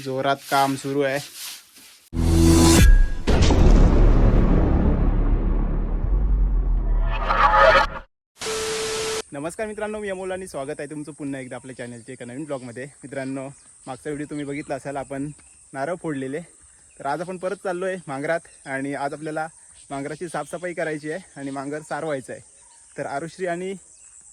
जोरात काम सुरू आहे. नमस्कार मित्रांनो मी अमोल आणि स्वागत आहे तुमचं पुन्हा एकदा आपल्या चॅनलच्या एका नवीन ब्लॉगमध्ये मित्रांनो मागचा व्हिडिओ तुम्ही बघितला असाल आपण नारळ फोडलेले. तर आज आपण परत चाललो आहे मांगरात आणि आज आपल्याला मांगराची साफसफाई करायची आहे आणि मांगर सारवायचं आहे. तर आरुश्री आणि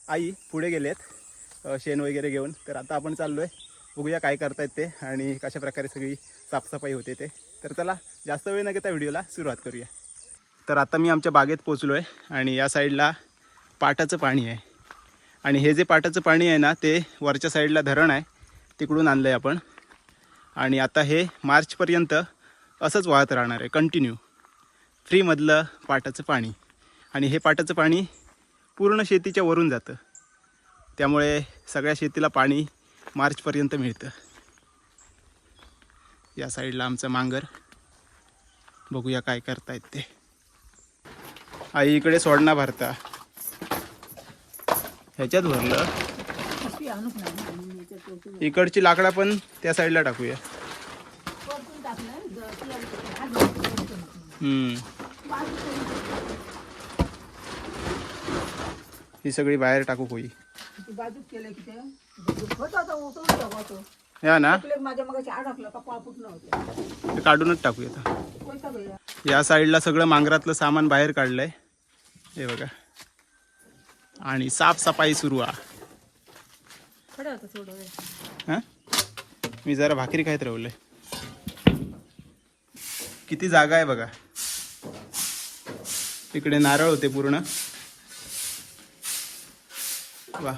आई पुढे गेलेत शेण वगैरे घेऊन. तर आता आपण चाललो आहे बघूया काय करतायत ते आणि कशा प्रकारे सगळी साफसफाई होते ते. तर चला जास्त वेळ न घेता व्हिडिओला सुरुवात करूया. तर आता मी आमच्या बागेत पोचलो आहे आणि या साईडला पाटाचं पाणी आहे. आणि हे जे पाटाचं पाणी आहे ना ते वरच्या साईडला धरण आहे. तिकडून आणलं आहे आपण. आणि आता हे मार्चपर्यंत असंच वाहत राहणार आहे कंटिन्यू फ्रीमधलं पाटाचं पाणी. आणि हे पाटाचं पाणी पूर्ण शेतीच्या वरून जातं. त्यामुळे सगळ्या शेतीला पाणी मार्चपर्यंत मिळतं. या साईडला आमचं मांगर. बघूया काय करतायत ते. आई इकडे सोडणा भरता. ह्याच्यात भरलं. इकडची लाकडा पण त्या साईडला टाकूया. हम्म. ही सगळी बाहेर टाकू होई या ना. ते काढूनच टाकूया आता या? साईडला सगळं मांगरातलं सामान बाहेर काढलंय. हे बघा. आणि साफसफाई सुरू हां? मी जरा भाकरी खायत राहुलंय. किती जागा आहे बघा. तिकडे नारळ होते पूर्ण. वा.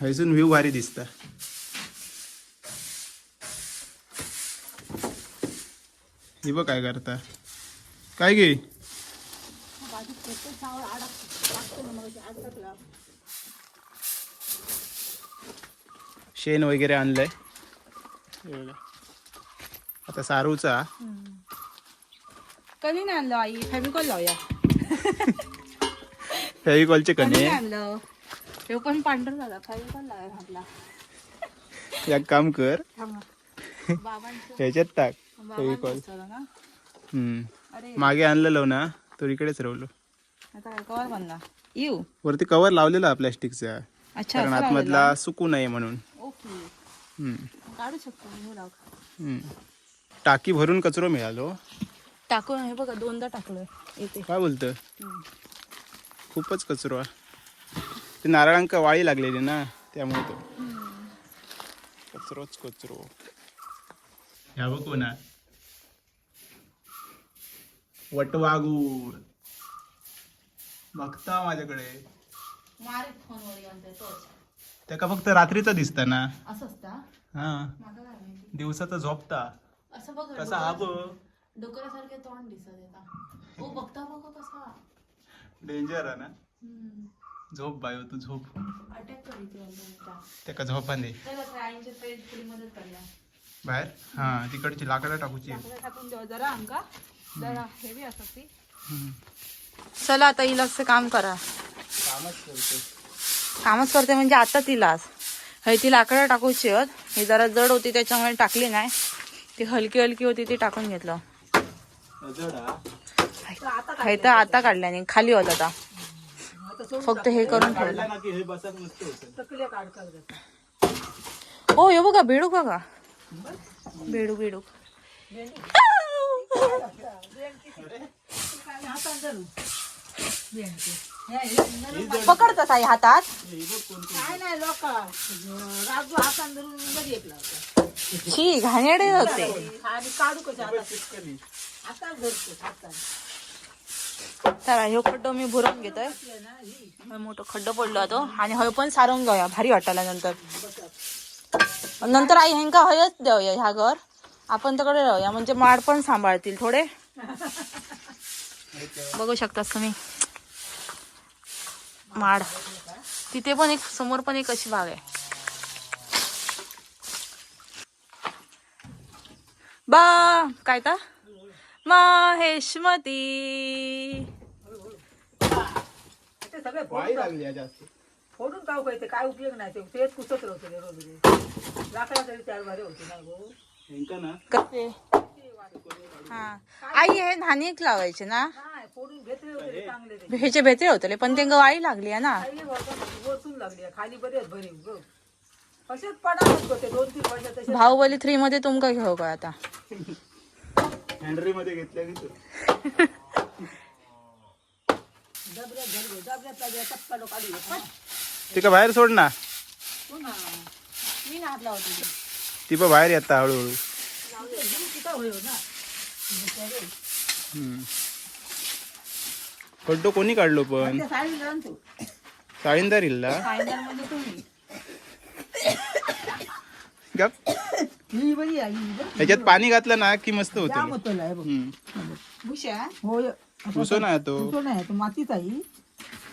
हैसून व्ह्यू भारी दिसता. ही बघ काय करता. काय अडकला शेण वगैरे आणलंय. आता सारूचा. कधी नाही आणलं आई? फेमिकॉल लावूया. फेविकॉलचे कणे. आणलं? ते पण पांढर झाला. आपला एक काम कर. ह्याच्यात टाक. फेविकॉल मागे आणलेलो ना. तो इकडेच राहिलो. आता कवर बनला? येऊ वरती कवर लावलेला प्लॅस्टिकचा. अच्छा कारण आतमधला सुकू नये म्हणून. काढू शकतो. टाकी भरून कचरो मिळालो. टाकून हे बघा दोनदा टाकलोय येते. काय बोलतं? खूपच कचरो आहे. ते नारळांका वाळी लागलेली ना त्यामुळे तो. कचरोच कचरो. ह्या बघ ना वटवागूळ. बघता माझ्याकडे. त्याका फक्त रात्रीचा दिसता ना. असं असता हा. माका काय माहिती? दिवसाचा झोपता. असं बघ कसा हा बघ. डोकऱ्यासारखे तोंड दिसत येता ओ बघता बघा कसा. डेंजर आहे ना. झोप बायो तू झोप. अटॅक त्याका झोपा करला बाहेर? हा तिकडची लाकडं टाकूची लाकडं टाकून देऊ जरा आमका जरा हेवी असत ती. चला आता इलाजचं काम करा. कामच करतो. कामच करते म्हणजे आता तिलाच हे ती लाकडं टाकूची आहेत. ही जरा जड होती त्याच्यामुळे टाकली नाही. ती हलकी हलकी होती ती टाकून घेतलं. हे तर आता काढल्याने खाली होत आता. फक्त हे करून ठेवलं. ना की हे बसत नसतं होतं. बघा बेडूक बघा. बेडूक बेडूक. पकडतात आई हातात? छी घाणेडे होते. तर ह्यो खड्डो मी भरून घेतोय. हे मोठं खड्डो पडलो तो आणि हय पण सारून घेऊया भारी वाटायला नंतर. नंतर आई ह्यांका हयच देऊया ह्या घर. आपण तिकडे राहूया म्हणजे माड पण सांभाळतील थोडे. बघू शकतात तुम्ही. माड. तिथे पण एक समोर पण एक अशी बाग आहे. बा काय ता माहेशमती लागली जास्त. फोडून काय काय काय उपयोग नाही. ते तेच कुसत राहतो रे रोज लाकडा तरी भारी होते गो. ना? कसे हा. आई हे धानिक लावायचे ना? नाही फोडून घेतले होते चांगले ते ह्याचे भेटे होतले पण त्यांना वाळी लागली आहे ना. खाली वरतून लागली आहे. खाली बरे आहेत भरीव ग. असेच पडा ते दोन तीन वर्ष तसे. बाहुबली थ्री मध्ये तुमका घेऊ का आता? हँड्री मध्ये घेतल्या घेतो तिका बाहेर सोड ना. ती पण बाहेर येता हळूहळू. किती कोणी काढलो पण? साळींदार इल्ला गप. ही बरी आहे ही बरी. ह्याच्यात पाणी घातलं ना की मस्त जाम होतं होतं लय बघ. हम्म. भुशा? होय. घुसो ना तो. नाही तो मातीच आहे.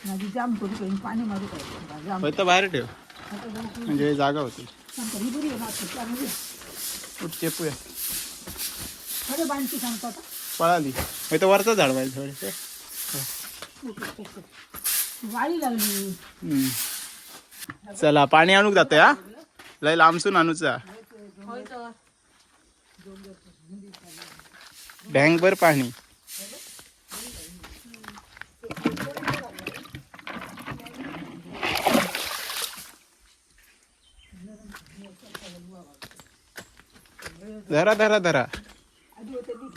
माझी जाम करू काही पाणी मारू काय जाम. तर बाहेर ठेव. आता म्हणजे जागा होती. सांगतो, ही बरी आहे माती त्यामध्ये उठ चेपूया खरं पळाली. होय तर वरचा झाड पाहिजे थोडेसे वाळी लागली. हम्म. चला पाणी आणूक जाते हा. लय लांबसून आणूचा. बँकभर पाणी. धरा धरा धरा.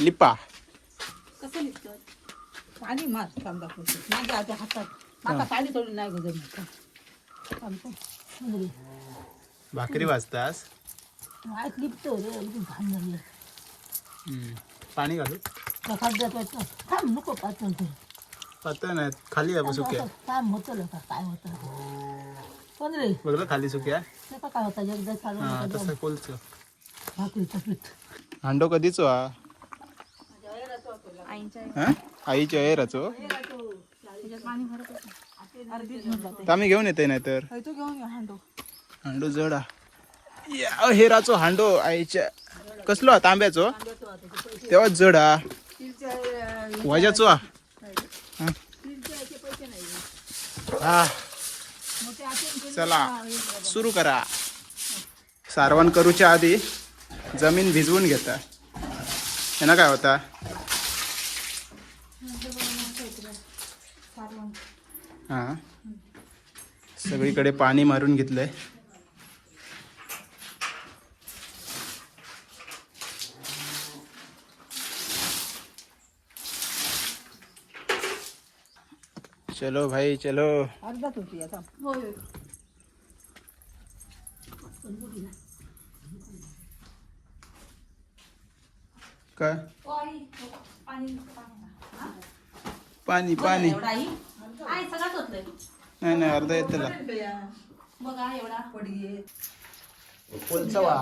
लिपा. कसं निघतं पाणी मार दाखवतो माझ्या आता हातात. माका पाणी तोडून नाही गजर भाकरी वाजतास. वाईट लिपतो रे अजून घाण झालं हम्म. पाणी घालू? थांब नको पाचल ते. पातळ नाही खाली आहे सुक्या. काम होतं का काय होतं? पण रे? बघलं खाली सुक्या. त्याचा काय होता? एकदा हा चालू तसं कोलच भाकरीचं पीठ हांडो कधीच हा हा? आईच्या एराचो तर आम्ही घेऊन येते नाही तर तू घेऊन या हांडो हांडो जडा. या हेराचो हांडो आईच्या कसलो हा तांब्याचो? तेव्हा जड हा. वजाचो हा. हा. चला सुरू करा. सारवण करूच्या आधी जमीन भिजवून घेता. हे ना काय होता? हा. सगळीकडे पाणी मारून घेतलंय. चलो भाई चलो। आता काय? पाणी पाणी नाही नाही अर्धा येत त्याला बघा एवढा. कोलचवा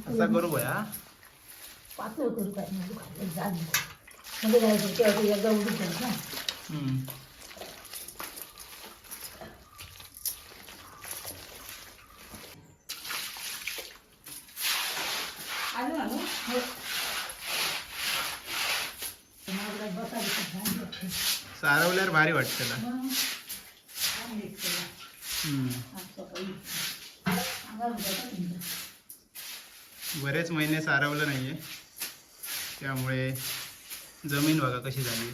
असा करू बया पातळ करू काय खायला जात नाही. म्हणजे काय होतं, तेव्हा ते एकदा उडून ना. हम्म. आलं ना, हो. तुम्हाला. सारवल्यावर भारी वाटत त्याला छान दिसतं. हम्म. आज सकाळी अंगावर जातं तुमचं. बरेच महिने सारवलं नाहीये. त्यामुळे जमीन बघा कशी झाली.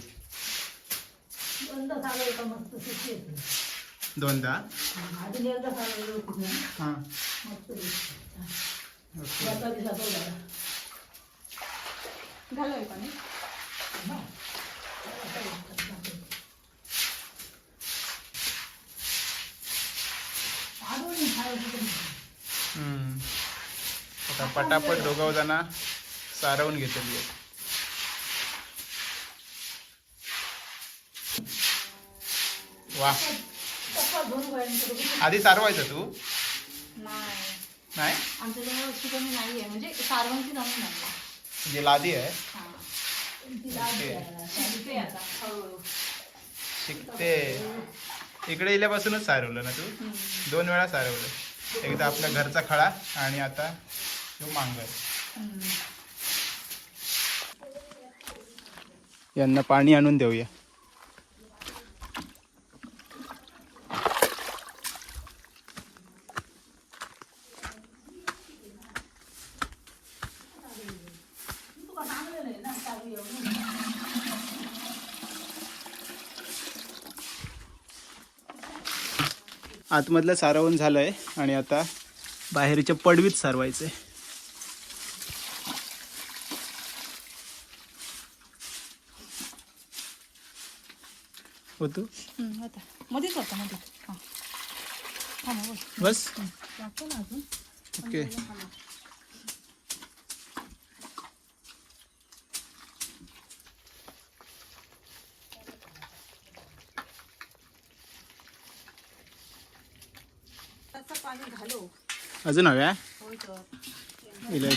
दोनदा का मस्त सुट्टी येते. दोनदा अजून एकदा सागं होती ना, हां मस्त दिसतं. बसा बिसा तो झाला. घालूय पाणी आडून खायचं पण. हम्म. आता पटापट दोघं जणा सारवून घेतली वा. खायचं तर आधी सारवायचं तू? नाही? म्हणजे लादी आहे. हा आहे. शिकते. इकडे इल्यापासूनच सारवलं ना तू? दोन वेळा सारवलं. एकदा आपल्या घरचा खळा आणि आता मांगर. यांना पाणी आणून देऊया. आतमधलं सारवण झालंय आणि आता बाहेरच्या पडवीत सारवायचंय. होतो? आता मध्येच होता मध्ये हा. बोल. बस. टाकू ना अजून. ओके. त्याचं पाणी घालो. अजून हव्या इलाय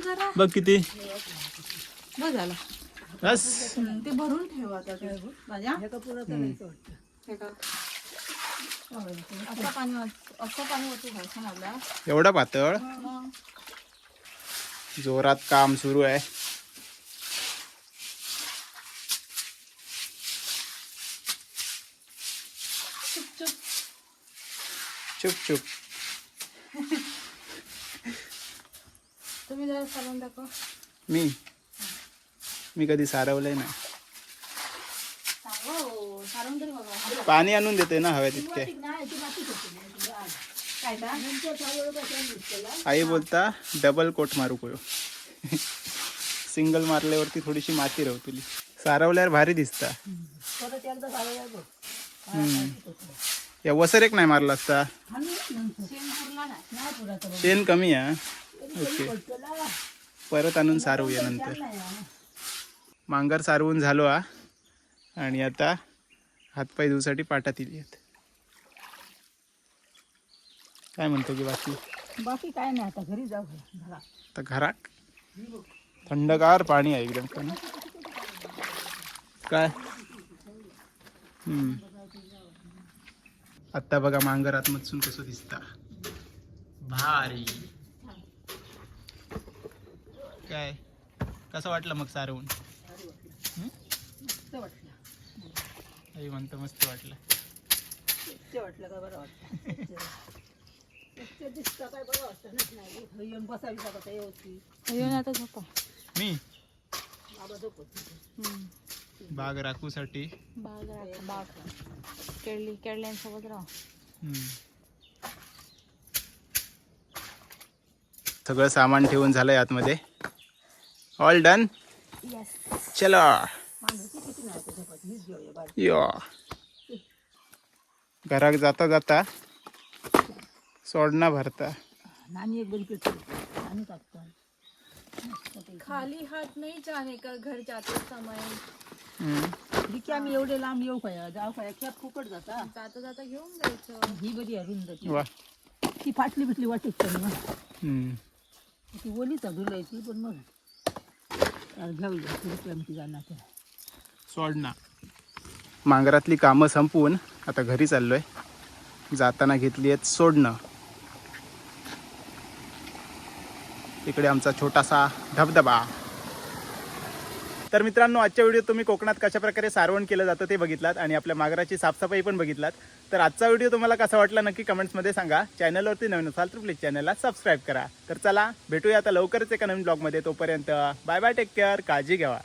जरा. बघ किती. बस झाला. बस. ते भरून ठेव हे हे एवढा पातळ? जोरात काम सुरू आहे. चुप चुप. चुप चुप. तुम्ही जरा चालून दाखव. मी? मी कधी सारवलंय नाही. पाणी आणून देते ना हव्या तितके आई बोलता डबल कोट मारू कोयो. सिंगल मारल्यावरती थोडीशी माती रवतली सारवल्यावर भारी दिसता. या वसरेक नाही मारला असता. शेण कमी आहे ओके. परत आणून सारवूया नंतर. मांगर सारवून झालो हा. आणि आता हातपाय धुसाठी पाटात इली आहेत काय म्हणतो की बाकी? बाकी काय नाही आता घरी जाऊ. घरा आता घरात? थंडगार पाणी आहे एकदम ना काय? हम्म. आत्ता बघा मांगर आतमधसून कसं दिसता. भारी. काय? कसं वाटलं मग सारवून? मस्त वाटलं. आई म्हणतं मस्त वाटलं. ते वाटलं का बरं वाटतं? ते दिसतं काय बरं वाटतं? नाही इथं येऊन बसावी लागत आहे व्यवस्थित. येऊन आता झोपा. मी? बाबा झोपत हम्म. बाग राखूसाठी. बाग राख बाग. केळली केळल्यांसोबत राहा हम्म. सगळं सामान ठेवून झालंय आतमध्ये. ऑल डन चलो. यो. घरात जाता जाता सोडणा भरता. नानी एक बरी नानी खाली हात नाही जाने का घर जाते समय? हम्म. की आम्ही एवढे लांब येऊ काय जाऊ काय खेप फुकट जाता. जाता जाता घेऊन जायचं. ही बरी वा. ती फाटली बिटली वाटत पण. ती ओली चढुलायची पण मग. घेऊया तिथे आमची जाणार सोडणा मांगरातली कामं संपवून आता घरी चाललोय. जाताना घेतली आहेत सोडणं. इकडे आमचा छोटासा धबधबा. तर मित्रांनो आजच्या व्हिडिओ तुम्ही कोकणात कशा प्रकारे सारवण केलं जातं ते बघितलात आणि आपल्या मागराची साफसफाई पण बघितलात. तर आजचा व्हिडिओ तुम्हाला कसा वाटला नक्की कमेंट्समध्ये सांगा. चॅनलवरती नवीन असाल तर प्लीज चॅनलला सबस्क्राईब करा. तर चला भेटूया आता लवकरच एका नवीन ब्लॉगमध्ये तोपर्यंत बाय बाय टेक केअर काळजी घ्यावा.